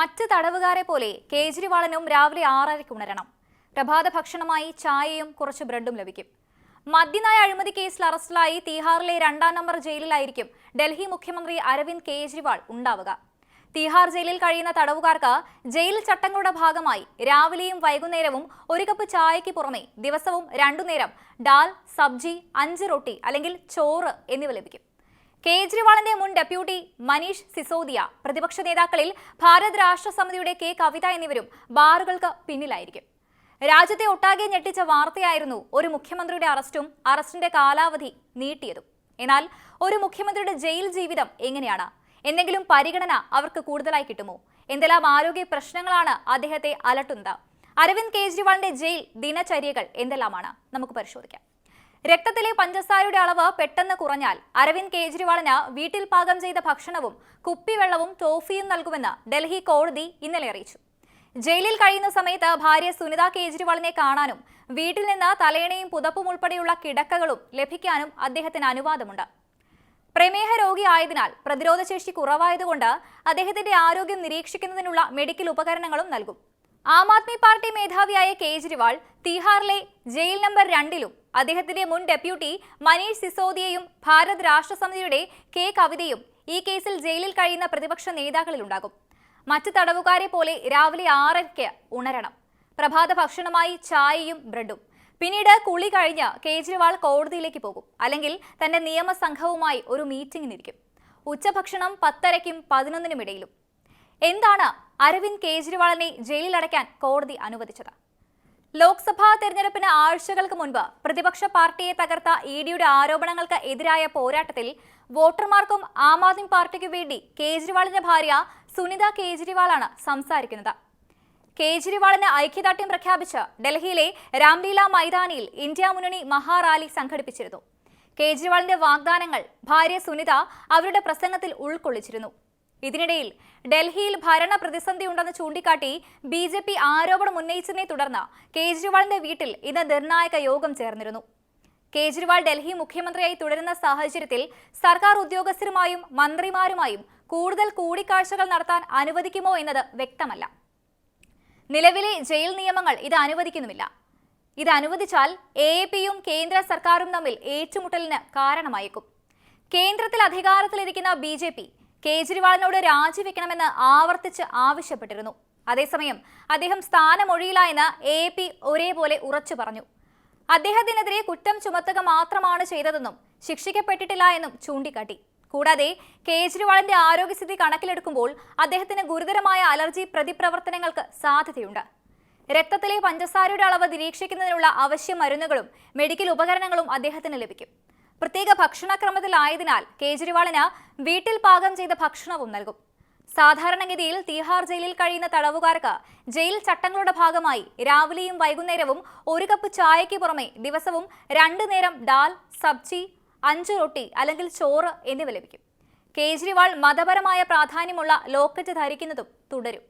മറ്റ് തടവുകാരെ പോലെ കേജ്രിവാളനും രാവിലെ ആറരയ്ക്ക് ഉണരണം. പ്രഭാത ഭക്ഷണമായി ചായയും കുറച്ച് ബ്രെഡും ലഭിക്കും. മദ്യനായ അഴിമതി കേസിൽ അറസ്റ്റിലായി തീഹാറിലെ രണ്ടാം നമ്പർ ജയിലിലായിരിക്കും ഡൽഹി മുഖ്യമന്ത്രി അരവിന്ദ് കേജ്രിവാൾ ഉണ്ടാവുക. തീഹാർ ജയിലിൽ കഴിയുന്ന തടവുകാർക്ക് ജയിൽ ചട്ടങ്ങളുടെ ഭാഗമായി രാവിലെയും വൈകുന്നേരവും ഒരു കപ്പ് ചായയ്ക്ക് പുറമെ ദിവസവും രണ്ടു നേരം ഡാൽ സബ്ജി അഞ്ച് റൊട്ടി അല്ലെങ്കിൽ ചോറ് എന്നിവ ലഭിക്കും. കേജ്രിവാളിന്റെ മുൻ ഡെപ്യൂട്ടി മനീഷ് സിസോദിയ പ്രതിപക്ഷ നേതാക്കളിൽ ഭാരത് രാഷ്ട്ര സമിതിയുടെ കെ കവിത എന്നിവരും ബാറുകൾക്ക് പിന്നിലായിരിക്കും. രാജ്യത്തെ ഒട്ടാകെ ഞെട്ടിച്ച വാർത്തയായിരുന്നു ഒരു മുഖ്യമന്ത്രിയുടെ അറസ്റ്റും അറസ്റ്റിന്റെ കാലാവധി നീട്ടിയതും. എന്നാൽ ഒരു മുഖ്യമന്ത്രിയുടെ ജയിൽ ജീവിതം എങ്ങനെയാണ്? എന്തെങ്കിലും പരിഗണന അവർക്ക് കൂടുതലായി കിട്ടുമോ? എന്തെല്ലാം ആരോഗ്യ പ്രശ്നങ്ങളാണ് അദ്ദേഹത്തെ അലട്ടുന്നത്? അരവിന്ദ് കേജ്രിവാളിന്റെ ജയിൽ ദിനചര്യകൾ എന്തെല്ലാമാണ്? നമുക്ക് പരിശോധിക്കാം. രക്തത്തിലെ പഞ്ചസാരയുടെ അളവ് പെട്ടെന്ന് കുറഞ്ഞാൽ അരവിന്ദ് കേജ്രിവാളിന് വീട്ടിൽ പാകം ചെയ്ത ഭക്ഷണവും കുപ്പിവെള്ളവും ടോഫിയും നൽകുമെന്ന് ഡൽഹി കോടതി ഇന്നലെ അറിയിച്ചു. ജയിലിൽ കഴിയുന്ന സമയത്ത് ഭാര്യ സുനിത കേജ്രിവാളിനെ കാണാനും വീട്ടിൽ നിന്ന് തലയണയും പുതപ്പും ഉൾപ്പെടെയുള്ള കിടക്കകളും ലഭിക്കാനും അദ്ദേഹത്തിന് അനുവാദമുണ്ട്. പ്രമേഹ രോഗി ആയതിനാൽ പ്രതിരോധശേഷി കുറവായതുകൊണ്ട് അദ്ദേഹത്തിന്റെ ആരോഗ്യം നിരീക്ഷിക്കുന്നതിനുള്ള മെഡിക്കൽ ഉപകരണങ്ങളും നൽകും. ആം ആദ്മി പാർട്ടി മേധാവിയായ കേജ്രിവാൾ തീഹാറിലെ ജയിൽ നമ്പർ രണ്ടിലും അദ്ദേഹത്തിന്റെ മുൻ ഡെപ്യൂട്ടി മനീഷ് സിസോദിയയും ഭാരത് രാഷ്ട്രസമിതിയുടെ കെ കവിതയും ഈ കേസിൽ ജയിലിൽ കഴിയുന്ന പ്രതിപക്ഷ നേതാക്കളിലുണ്ടാകും. മറ്റ് തടവുകാരെ പോലെ രാവിലെ ആറരയ്ക്ക് ഉണരണം. പ്രഭാത ഭക്ഷണമായി ചായയും ബ്രെഡും. പിന്നീട് കുളി കഴിഞ്ഞ് കേജ്രിവാൾ കോടതിയിലേക്ക് പോകും. അല്ലെങ്കിൽ തന്റെ നിയമസംഘവുമായി ഒരു മീറ്റിംഗിനിരിക്കും ഉച്ചഭക്ഷണം പത്തരയ്ക്കും പതിനൊന്നിനും ഇടയിലും. എന്താണ് അരവിന്ദ് കേജ്രിവാളിനെ ജയിലിലടയ്ക്കാൻ കോടതി അനുവദിച്ചത്? ലോക്സഭാ തെരഞ്ഞെടുപ്പിന് ആഴ്ചകൾക്ക് മുൻപ് പ്രതിപക്ഷ പാർട്ടിയെ തകർത്ത ഇ ഡിയുടെ ആരോപണങ്ങൾക്ക് എതിരായ പോരാട്ടത്തിൽ വോട്ടർമാർക്കും ആം ആദ്മി പാർട്ടിക്കും വേണ്ടി കേജ്രിവാളിന്റെ ഭാര്യ സുനിത കേജ്രിവാളാണ് സംസാരിക്കുന്നത്. കേജ്രിവാളിന് ഐക്യദാർഢ്യം പ്രഖ്യാപിച്ച് ഡൽഹിയിലെ രാംലീല മൈതാനിയിൽ ഇന്ത്യ മുന്നണി മഹാറാലി സംഘടിപ്പിച്ചിരുന്നു. കേജ്രിവാളിന്റെ വാഗ്ദാനങ്ങൾ ഭാര്യ സുനിത അവരുടെ പ്രസംഗത്തിൽ ഉൾക്കൊള്ളിച്ചിരുന്നു. ഇതിനിടയിൽ ഡൽഹിയിൽ ഭരണ പ്രതിസന്ധി ഉണ്ടെന്ന് ചൂണ്ടിക്കാട്ടി ബി ജെ പി ആരോപണം ഉന്നയിച്ചതിനെ തുടർന്ന് കേജ്രിവാളിന്റെ വീട്ടിൽ ഇന്ന് നിർണായക യോഗം ചേർന്നിരുന്നു. കേജ്രിവാൾ ഡൽഹി മുഖ്യമന്ത്രിയായി തുടരുന്ന സാഹചര്യത്തിൽ സർക്കാർ ഉദ്യോഗസ്ഥരുമായും മന്ത്രിമാരുമായും കൂടുതൽ കൂടിക്കാഴ്ചകൾ നടത്താൻ അനുവദിക്കുമോ എന്നത് വ്യക്തമല്ല. നിലവിലെ ജയിൽ നിയമങ്ങൾ ഇത് അനുവദിക്കുന്നുമില്ല. ഇത് അനുവദിച്ചാൽ എ പിയും കേന്ദ്ര സർക്കാരും തമ്മിൽ ഏറ്റുമുട്ടലിന് കാരണമായേക്കും. കേന്ദ്രത്തിൽ അധികാരത്തിലിരിക്കുന്ന ബി ജെ പി കേജ്രിവാളിനോട് രാജിവെക്കണമെന്ന് ആവർത്തിച്ച് ആവശ്യപ്പെട്ടിരുന്നു. അതേസമയം അദ്ദേഹം സ്ഥാനമൊഴിയില്ല എന്ന് എ പി ഒരേപോലെ ഉറച്ചു പറഞ്ഞു. അദ്ദേഹത്തിനെതിരെ കുറ്റം ചുമത്തുക മാത്രമാണ് ചെയ്തതെന്നും ശിക്ഷിക്കപ്പെട്ടിട്ടില്ല എന്നും ചൂണ്ടിക്കാട്ടി. കൂടാതെ കേജ്രിവാളിന്റെ ആരോഗ്യസ്ഥിതി കണക്കിലെടുക്കുമ്പോൾ അദ്ദേഹത്തിന് ഗുരുതരമായ അലർജി പ്രതിപ്രവർത്തനങ്ങൾക്ക് സാധ്യതയുണ്ട്. രക്തത്തിലെ പഞ്ചസാരയുടെ അളവ് നിരീക്ഷിക്കുന്നതിനുള്ള അവശ്യ മരുന്നുകളും മെഡിക്കൽ ഉപകരണങ്ങളും അദ്ദേഹത്തിന് ലഭിക്കും. പ്രത്യേക ഭക്ഷണക്രമത്തിലായതിനാൽ കേജ്രിവാളിന് വീട്ടിൽ പാകം ചെയ്ത ഭക്ഷണവും നൽകും. സാധാരണഗതിയിൽ തീഹാർ ജയിലിൽ കഴിയുന്ന തടവുകാർക്ക് ജയിൽ ചട്ടങ്ങളുടെ ഭാഗമായി രാവിലെയും വൈകുന്നേരവും ഒരു കപ്പ് ചായയ്ക്ക് പുറമെ ദിവസവും രണ്ടു നേരം ഡാൽ സബ്ജി അഞ്ച് റൊട്ടി അല്ലെങ്കിൽ ചോറ് എന്നിവ ലഭിക്കും. കേജ്രിവാൾ മതപരമായ പ്രാധാന്യമുള്ള ലോക്കറ്റ് ധരിക്കുന്നതും തുടരും.